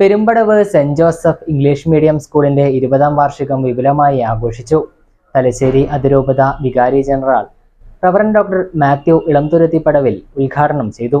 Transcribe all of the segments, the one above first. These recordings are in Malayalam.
Perumpadavu saint Joseph English medium സ്കൂളിന്റെ ഇരുപതാം വാർഷികം വിപുലമായി ആഘോഷിച്ചു. തലശ്ശേരി അതിരൂപത വികാരി general reverend doctor Mathew Elamthuruthippadavil ഉദ്ഘാടനം ചെയ്തു.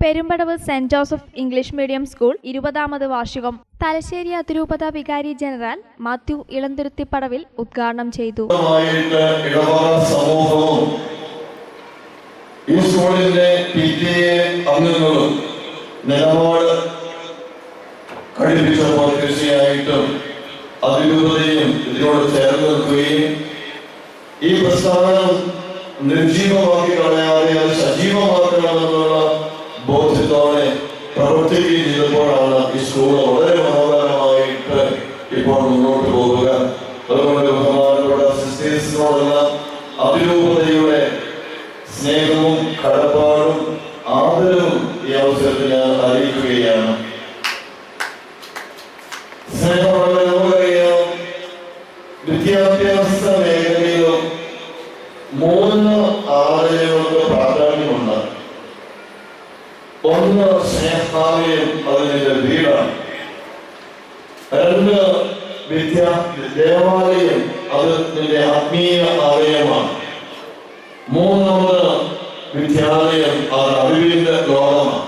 Perumpadavu saint Joseph English medium school ഇരുപതാമത് വാർഷികം. തലശ്ശേരി അതിരൂപത വികാരി ജനറൽ മാത്യു ഇളന്തുരുത്തിപ്പടവിൽ ഉദ്ഘാടനം ചെയ്തു. ഈ സ്കൂളിന്റെ അംഗങ്ങളും അതിരൂപതയും ഈ പ്രസ്ഥാനം നിർജീവമാക്കി കളയാതെ അത് സജീവമാക്കണമെന്നുള്ള ചെയ്തപ്പോഴാണ് ഈ സ്കൂൾ വളരെ മനോഹരമായിട്ട് ഇപ്പോൾ മുന്നോട്ട് പോകുക. അതുകൊണ്ട് ബഹുമാനപ്പെട്ട സിസ്റ്റേഴ്സിനോടുള്ള അതിരൂപതയുടെ സ്നേഹവും കടപ്പാടും ആദരവും ഈ അവസരത്തിൽ ഞാൻ അറിയിക്കുകയാണ്. വിദ്യാഭ്യാസ മേഖലയിലും മൂന്ന് ഒന്ന് സ്നേഹാലയം അതിന്റെ വീടാണ്. രണ്ട് വിദ്യ ദേവാലയം അത് നിന്റെ ആത്മീയ ആലയമാണ്. മൂന്നാമത് വിദ്യാലയം അത് അറിവിന്റെ ലോകമാണ്.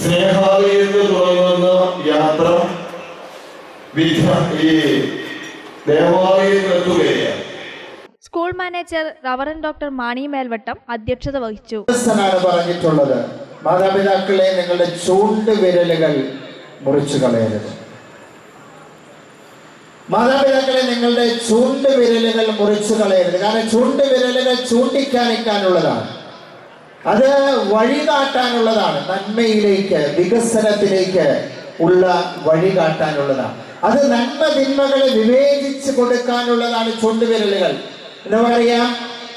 സ്നേഹാലയത്തിൽ തുടങ്ങുന്ന യാത്ര വിദ്യ ഈ ദേവാലയത്തിൽ എത്തുകയാണ് school manager reverend doctor Mani Melvattam അധ്യക്ഷത വഹിച്ചു. പറഞ്ഞിട്ടുള്ളത്. മാതാപിതാക്കളെ നിങ്ങളുടെ ചൂണ്ട് വിരലുകൾ മുറിച്ചു കളയരുത്. മാതാപിതാക്കളെ നിങ്ങളുടെ ചൂണ്ട് വിരലുകൾ മുറിച്ചു കളയരുത്. കാരണം ചൂണ്ട് വിരലുകൾ ചൂണ്ടിക്കാണിക്കാനുള്ളതാണ്. അത് വഴി കാട്ടാനുള്ളതാണ് നന്മയിലേക്ക് വികസനത്തിലേക്ക് ഉള്ള വഴി കാട്ടാനുള്ളതാണ് അത് നന്മ തിന്മകളെ വിവേചിച്ച് കൊടുക്കാനുള്ളതാണ് ചൂണ്ടുവിരലുകൾ. എന്താ പറയാ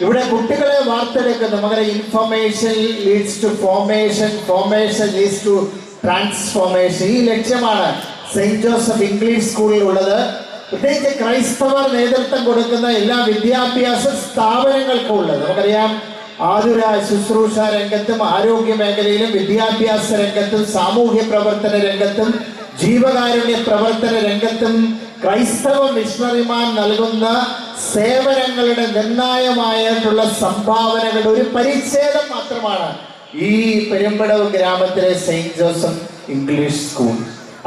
ഇവിടെ കുട്ടികളെ വാർത്തെടുക്കുന്നു മകളെ information leads to formation formation leads to transformation ഈ ലക്ഷ്യമാണ് സെയിന്റ് ജോസഫ് ഇംഗ്ലീഷ് സ്കൂളിൽ ഉള്ളത്. പ്രത്യേകിച്ച് ക്രൈസ്തവർ നേതൃത്വം കൊടുക്കുന്ന എല്ലാ വിദ്യാഭ്യാസ സ്ഥാപനങ്ങൾക്കും ഉള്ളത്. നമുക്കറിയാം ആതുര ശുശ്രൂഷ രംഗത്തും ആരോഗ്യ മേഖലയിലും വിദ്യാഭ്യാസ രംഗത്തും സാമൂഹ്യ പ്രവർത്തന രംഗത്തും ജീവകാരുണ്യ പ്രവർത്തന രംഗത്തും ക്രൈസ്തവ മിഷണറിമാർ നൽകുന്ന സേവനങ്ങളുടെ നിർണായകമായിട്ടുള്ള സംഭാവനകളുടെ ഒരു പരിച്ഛേദം മാത്രമാണ് ഈ പെരുമ്പടവ് ഗ്രാമത്തിലെ സെയിന്റ് ജോസഫ് ഇംഗ്ലീഷ് സ്കൂൾ.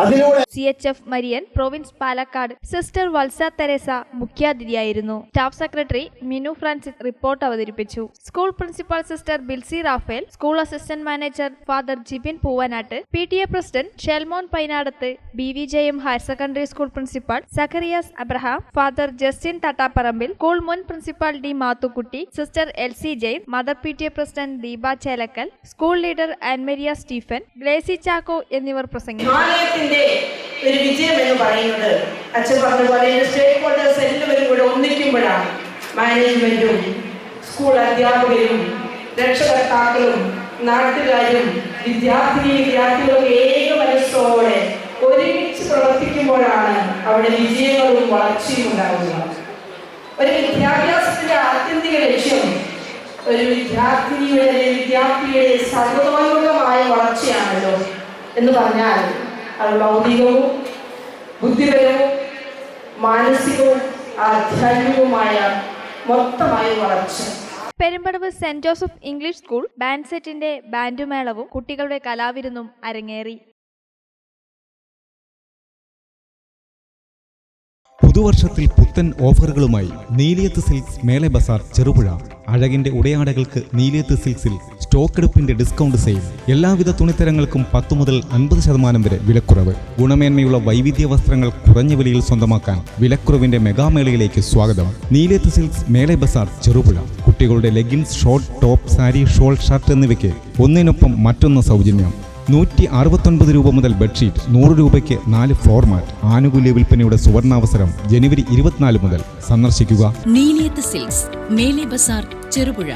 അതിലൂടെ C H F Marian province Palakkad sister Valsa Teresa മുഖ്യാതിഥിയായിരുന്നു. Staff secretary Minu Francis report അവതരിപ്പിച്ചു. School principal sister Bilsy Raphael school assistant manager father Jibin Poovanattu P T A president Shelmon Painadath B V J M higher secondary school principal Zacharias Abraham father Justin Thattaparambil school മുൻ principal D Mathukutty sister L C Jain mother P T A president Deepa Chelakkal school leader Ann Maria Stephen Glacy Chacko എന്നിവർ പ്രസംഗിച്ചു. ഹിമാലയത്തിന്റെ ഒരു വിജയം എന്ന് പറയുന്നത് അച്ഛൻ പറഞ്ഞ പോലെ സ്റ്റേക്ക് ഹോൾഡേഴ്സ് എല്ലാവരും കൂടെ ഒന്നിക്കുമ്പോഴാണ്. മാനേജ്മെന്റും സ്കൂൾ അധ്യാപകരും രക്ഷകർത്താക്കളും നാട്ടുകാരും വിദ്യാർത്ഥിനി വിദ്യാർത്ഥികളും ഏക മനസ്സോടെ ഒരുമിച്ച് പ്രവർത്തിക്കുമ്പോഴാണ് അവിടെ വിജയങ്ങളും വളർച്ചയും ഉണ്ടാകുന്നത് ഒരു വിദ്യാഭ്യാസത്തിന്റെ ആത്യന്തിക ലക്ഷ്യം ഒരു വിദ്യാർത്ഥിനിയുടെ വിദ്യാർത്ഥിയുടെ സർവതോന്മുഖമായ വളർച്ചയാണല്ലോ എന്ന് പറഞ്ഞാൽ അത് ഭൗതികവും ബുദ്ധിപരവും മാനസികവും ആധ്യാത്മികവുമായ മൊത്തമായ വളർച്ച. Perumpadavu saint Joseph English school band സെറ്റിന്റെ ബാൻഡുമേളവും കുട്ടികളുടെ കലാവിരുന്നും അരങ്ങേറി. പുതുവർഷത്തിൽ പുത്തൻ ഓഫറുകളുമായി നീലിയത്ത് സിൽക്സ് മേലെ ബസാർ ചെറുപുഴ. അഴകിന്റെ ഉടയാടകൾക്ക് നീലിയത്ത് സിൽക്സിൽ സ്റ്റോക്ക് എടുപ്പിന്റെ ഡിസ്കൗണ്ട് സെയിൽ എല്ലാവിധ തുണിത്തരങ്ങൾക്കും പത്തു മുതൽ അൻപത് ശതമാനം വരെ വിലക്കുറവ്. ഗുണമേന്മയുള്ള വൈവിധ്യ വസ്ത്രങ്ങൾ കുറഞ്ഞ വിലയിൽ സ്വന്തമാക്കാൻ വിലക്കുറവിന്റെ മെഗാമേളയിലേക്ക് സ്വാഗതം. നീലേത്ത് സിൽക്സ് മേളെ ബസാർ ചെറുപുഴ. കുട്ടികളുടെ leggings short top sari shawl shirt എന്നിവയ്ക്ക് ഒന്നിനൊപ്പം മറ്റൊന്ന് സൗജന്യം. നൂറ്റി അറുപത്തൊൻപത് രൂപ മുതൽ ബെഡ്ഷീറ്റ് നൂറ് രൂപയ്ക്ക് നാല് ഫ്ലോർ മാറ്റ് ആനുകൂല്യ വിൽപ്പനയുടെ സുവർണാവസരം ജനുവരി ഇരുപത്തിനാല് മുതൽ. സന്ദർശിക്കുക. നീലിയത്ത് സിൽക്സ് മേലെ ബസാർ ചെറുപുഴ.